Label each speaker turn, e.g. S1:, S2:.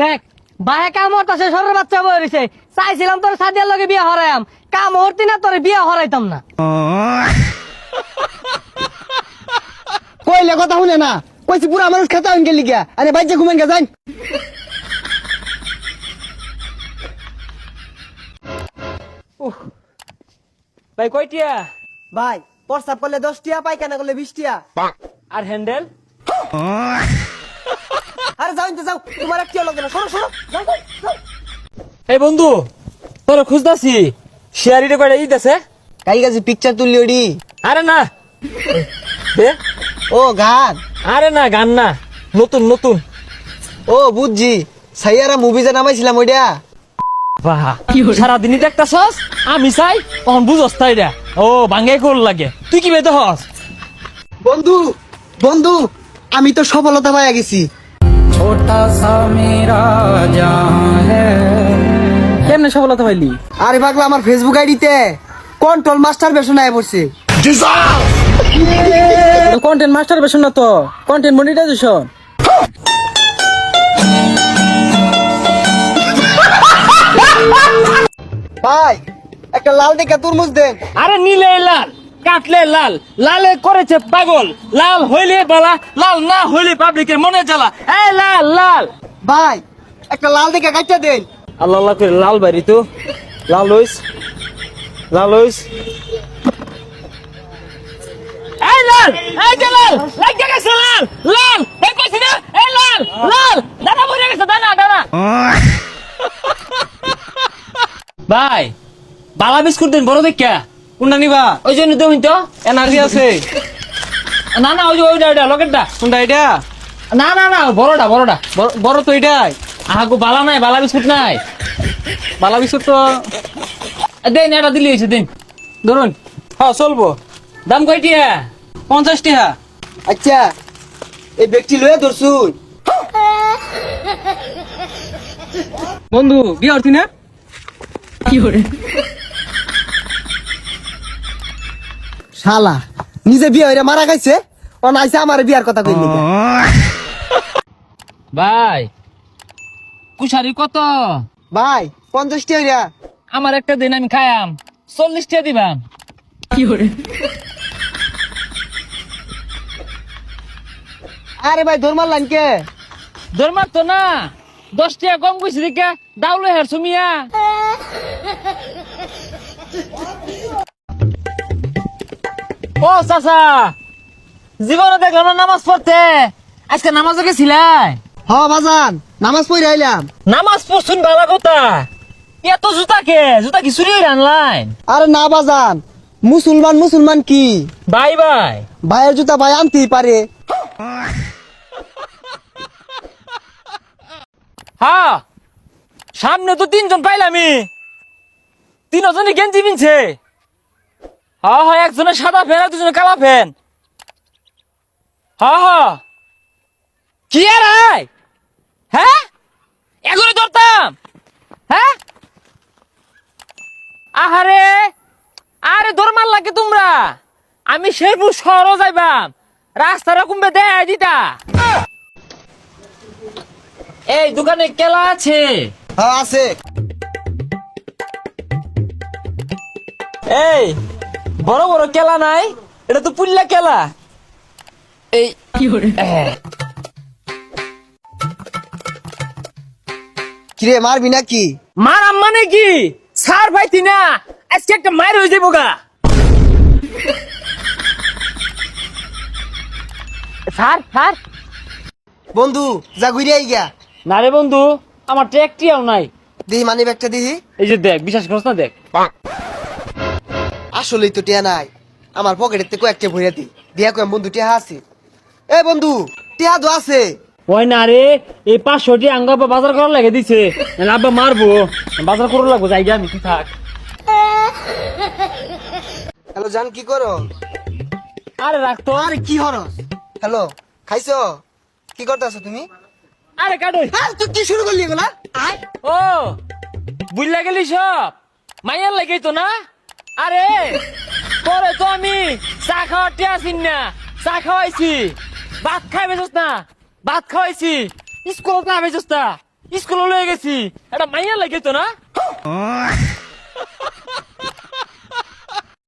S1: দেখ বাহে কাম হরতাছে সরের বাচ্চা বই রইছে। চাইছিলাম তোর সাদিয়ার লগে বিয়া হরাইম কাম হরতি না তোর বিয়া হরাইতাম না।
S2: কইলে কথা শুনে না। কইছি পুরা মানুষ খেতা হইন গেলি গিয়া আরে বাইচে ঘুমেন গে যাই
S1: ভাই কয়টিয়া?
S2: ভাই প্রস্তাব করলে দশ টিয়া পায়খানা করলে বিশ টিয়া
S1: আর হ্যান্ডেল?
S2: আরে যাও ইনতে যাও। তোমার এক টিয়া লাগবে না? সরো সরো। যাও।
S1: এই বন্ধু তোর খুঁজতাছি। শেয়ারিটা কয়টা ঈদ আছে?
S2: কাই কাছে পিকচার তুললি ওডি।
S1: আরে না। দে
S2: ও গান।
S1: আরে না গান না। নতুন নতুন।
S2: ও বুঝছি। সাইয়ারা মুভি যে নামাইছিলাম ওইটা
S1: বাহ সারাদিনই দেখতাছস? আমি চাই তখন বুঝস তাই রে। ও ভাঙ্গে কোল লাগে। তুই কি বেতে হস
S2: বন্ধু বন্ধু আমি তো সফলতা পাইয়া গেছি।
S1: কেমনে সফলতা পাইলি?
S2: আরে পাগলা আমার ফেসবুক আইডিতে কন্ট্রোল মাস্টার বেশন আয় পড়ছে।
S1: কন্টেন্ট মাস্টার বেশন না তো কন্টেন্ট মনিটাইজেশন
S2: ভাই একটা লাল দেখা তরমুজ দেন।
S1: আরে নীলে লাল। কাটলে লাল লালে করেছে পাগল। লাল হইলে বালা লাল না হইলে পাবলিকের মনে জ্বালা। এই লাল লাল।
S2: ভাই একটা লাল দেখা কাটটা দেন।
S1: আল্লাহ আল্লাহ করে লাল বাড়ি তো। লাল হইস লাল হইস। এই লাল এই যে লাল লাগে গেছে লাল লাল। এই পাইছি না? এই লাল লাল। দাদা মরে গেছে দাদা দাদা। ভাই বালা বিস্কুট দিন বড় দেখা কোনটা নিবা? ওই জন্য দেউন তো এনার্জি আছে। না না ওই যে ওইটা ওইটা লকেটটা কোনটা এটা? না না না বড়টা বড়টা। বড়- বড় তো এটাই। আহাগো বালা নাই বালা বিস্কুট নাই। বালা বিস্কুট তো। দেন এটা দিলি হয়েছে দিন। ধরুন। হ্যাঁ চলবো। দাম কয়টিয়া পঞ্চাশ টিহা
S2: আচ্ছা এই ব্যক্তি লয়ে ধরছুন
S1: বন্ধু বিয়ে হচ্ছি না? কি করে?
S2: শালা নিজে বিয়ে হইরা মারা খাইছে ও নাইছে আমার বিয়ার কথা কইলি
S1: ভাই কুশারি কত?
S2: ভাই পঞ্চাশ টিয়া হইরা।
S1: আমার একটা দিন আমি খায়াম চল্লিশ টিয়া দিবাম। কি করে
S2: আরে ভাই ধর মারলাম কে?
S1: ধর্মার তো না দশ টিয়া কম কইছি দেখে দাউলে হের সুমিয়া। ও চাচা জীবনে দেখলাম না নামাজ পড়তে? আজকে নামাজও গেছিলাই
S2: হ বাজান নামাজ পড়ে আইলাম।
S1: নামাজ পড়ছুন ভালো কথা। এত জুতা কে? জুতা কি চুরি হইলে আনলাইন
S2: আরে না বাজান মুসলমান মুসলমান কি?
S1: বাই বাই
S2: ভাইয়ের জুতা ভাই আনতেই পারে।
S1: হ্যাঁ সামনে তো তিনজন পাইলামি তিনজনই গেঞ্জি পিনছে। হ্যাঁ হ্যাঁ একজনের সাদা ফ্যান আর দুজনে কালা ফ্যান। হ্যাঁ হ্যাঁ। কি আর? হ্যাঁ? এগুলো ধরতাম। হ্যাঁ? আহারে আরে তোমরা। আমি শেরপুর শহরও যাইবাম। রাস্তাটা কমবে দেয় দিতা। এই দোকানে কেলা আছে?
S2: হ্যাঁ আছে।
S1: এই বড় বড় কেলা নাই এটা তো পুল্লা কেলা। এই কি করে?
S2: কিরে মারবি নাকি?
S1: মার মানে কি? সার পাইতি না আজকে একটা মায়ের হয়ে যাব গা। স্যার স্যার
S2: বন্ধু যা ঘুরে আই গিয়া।
S1: না রে বন্ধু আমার ট্র্যাকটিও নাই।
S2: দিহি মানি ব্যাগটা দিহি।
S1: এই যে দেখ বিশ্বাস করছ না দেখ।
S2: আসলেই তো টিয়া নাই। আমার পকেটের থেকে কয়েকটা ভরিয়া দি দিয়া কয় বন্ধু টিয়া আছে। এ বন্ধু টিয়া তো আছে।
S1: ওই না রে এই পাঁচশোটি আঙ্গ আব্বা বাজার করার লাগে দিছে। নাহলে আব্বা মারবো। বাজার করার লাগবো যাই আমি তুই থাক।
S2: হ্যালো জান কি করো?
S1: আরে রাখতো
S2: আরে কি হরস? হ্যালো খাইছো? কি করতেছো তুমি?
S1: আরে কাটুই।
S2: আর তুই কি শুরু করলি এগুলা?
S1: ও বুঝলা গেলি সব? মাইয়ার লাগে তো না? আরে পরে তো আমি চা খাওয়াতে আসিন না, চা খাওয়াইছি। ভাত খাই বেচস না, ভাত খাওয়াইছি। স্কুল না বেচস না, স্কুলে লয়ে গেছি। এটা মাইয়া লাগে তো না?